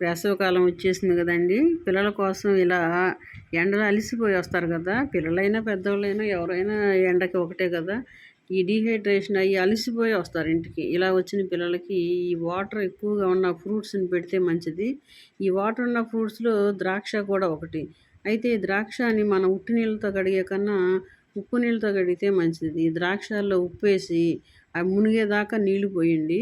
వేసవికాలం వచ్చేసింది కదండి. పిల్లల కోసం ఇలా ఎండలో అలిసిపోయి వస్తారు కదా. పిల్లలైనా పెద్దవాళ్ళైనా ఎవరైనా ఎండకి ఒకటే కదా. ఈ డీహైడ్రేషన్ అయ్యి అలసిపోయి వస్తారు ఇంటికి. ఇలా వచ్చిన పిల్లలకి ఈ వాటర్ ఎక్కువగా ఉన్న ఫ్రూట్స్ని పెడితే మంచిది. ఈ వాటర్ ఉన్న ఫ్రూట్స్లో ద్రాక్ష కూడా ఒకటి. అయితే ఈ ద్రాక్షని మనం ఉట్టి నీళ్ళతో కడిగే కన్నా ఉప్పు నీళ్ళతో కడిగితే మంచిది. ఈ ద్రాక్షల్లో ఉప్పు వేసి అవి మునిగేదాకా నీళ్ళు పోయండి.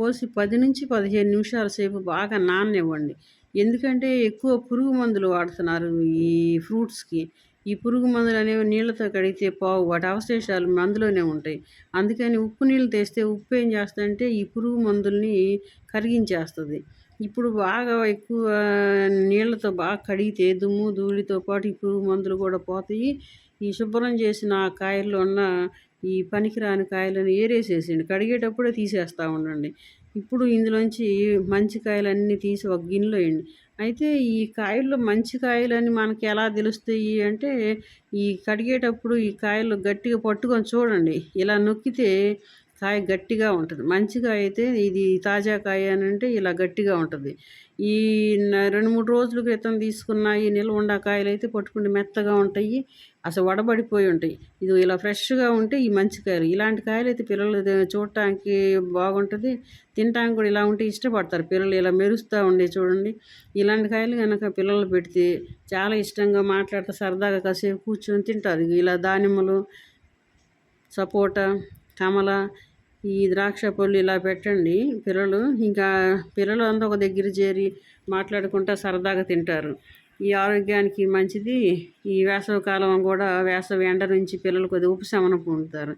పోసి పది నుంచి పదిహేను నిమిషాల సేపు బాగా నాననివ్వండి. ఎందుకంటే ఎక్కువ పురుగు మందులు వాడుతున్నారు ఈ ఫ్రూట్స్కి. ఈ పురుగు మందులు అనేవి నీళ్ళతో కడిగితే పావు వాటి అవశేషాలు మందులోనే ఉంటాయి. అందుకని ఉప్పు నీళ్ళు తెస్తే ఉప్పు ఏం చేస్తుందంటే ఈ పురుగు మందుల్ని కరిగించేస్తుంది. ఇప్పుడు బాగా ఎక్కువ నీళ్ళతో బాగా కడిగితే దుమ్ము ధూళితో పాటు ఈ పురుగు మందులు కూడా పోతాయి. ఈ శుభ్రం చేసిన ఆ కాయల్లో ఉన్న ఈ పనికిరాని కాయలను ఏరేసేసేయండి. కడిగేటప్పుడే తీసేస్తూ ఉండండి. ఇప్పుడు ఇందులోంచి మంచి కాయలన్నీ తీసి ఒక గిన్నెలో వేయండి. అయితే ఈ కాయల్లో మంచి కాయలని మనకి ఎలా తెలుస్తాయి అంటే ఈ కడిగేటప్పుడు ఈ కాయలు గట్టిగా పట్టుకొని చూడండి. ఇలా నొక్కితే కాయ గట్టిగా ఉంటుంది. మంచిగా అయితే ఇది తాజా కాయ అని అంటే ఇలా గట్టిగా ఉంటుంది. ఈ రెండు మూడు రోజుల క్రితం తీసుకున్న ఈ నిల్వ ఉండ కాయలు అయితే పట్టుకుంటే మెత్తగా ఉంటాయి. అసలు వడబడిపోయి ఉంటాయి. ఇది ఇలా ఫ్రెష్గా ఉంటే ఈ మంచి కాయలు. ఇలాంటి కాయలు అయితే పిల్లలు చూడటానికి బాగుంటుంది. తినటానికి కూడా ఇలా ఉంటే ఇష్టపడతారు. పిల్లలు ఇలా మెరుస్తూ ఉండే చూడండి. ఇలాంటి కాయలు కనుక పిల్లలు పెడితే చాలా ఇష్టంగా మాట్లాడుతూ సరదాగా కాసేపు కూర్చొని తింటారు. ఇలా దానిమ్మలు సపోటా కమల ఈ ద్రాక్ష పళ్ళు ఇలా పెట్టండి. పిల్లలు ఇంకా పిల్లలు అంతా ఒక దగ్గర చేరి మాట్లాడుకుంటా సరదాగా తింటారు. ఈ ఆరోగ్యానికి మంచిది. ఈ వేసవి కాలం కూడా వేసవి ఎండ నుంచి పిల్లలు కొద్దిగా ఉపశమనం పొందుతారు.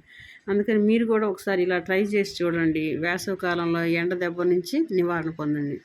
అందుకని మీరు కూడా ఒకసారి ఇలా ట్రై చేసి చూడండి. వేసవి కాలంలో ఎండ దెబ్బ నుంచి నివారణ పొందండి.